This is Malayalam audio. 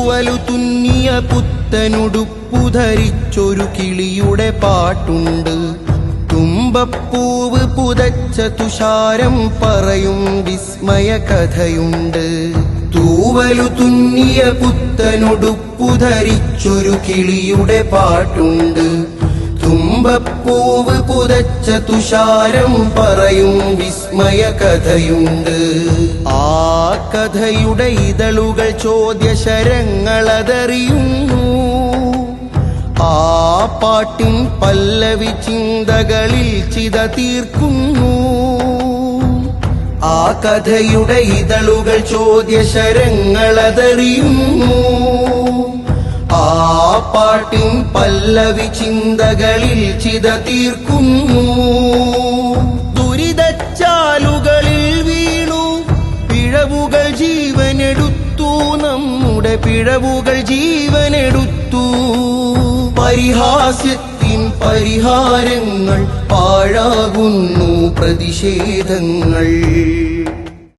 തൂവലു തുന്നിയ പുത്തനുടുപ്പു ധരിച്ചൊരു കിളിയുടെ പാട്ടുണ്ട്. തുമ്പപ്പൂവ് പുതച്ച തുഷാരം പറയും വിസ്മയ കഥയുണ്ട് തൂവലു തുന്നിയ പുത്തനുടുപ്പു ധരിച്ചൊരു കിളിയുടെ പാട്ടുണ്ട്. തുമ്പപ്പൂവ് പുതച്ച തുഷാരം പറയും വിസ്മയ കഥയുണ്ട്. ആ കഥയുടെ ഇതളുകൾ ചോദ്യശരങ്ങളതറിയുന്നു. ആ പാട്ടിൻ പല്ലവി ചിന്തകളിൽ ചിത തീർക്കുന്നു. ആ കഥയുടെ ഇതളുകൾ ചോദ്യശരങ്ങളതറിയുന്നു. പാട്ടിൻ പല്ലവി ചിന്തകളിൽ ചിത തീർക്കുന്നു ദുരിതച്ചാലുകളിൽ വീണു. പിഴവുകൾ ജീവനെടുത്തു. നമ്മുടെ പിഴവുകൾ ജീവനെടുത്തു. പരിഹാസ്യത്തിൻ പരിഹാരങ്ങൾ പാഴാകുന്നു പ്രതിഷേധങ്ങൾ.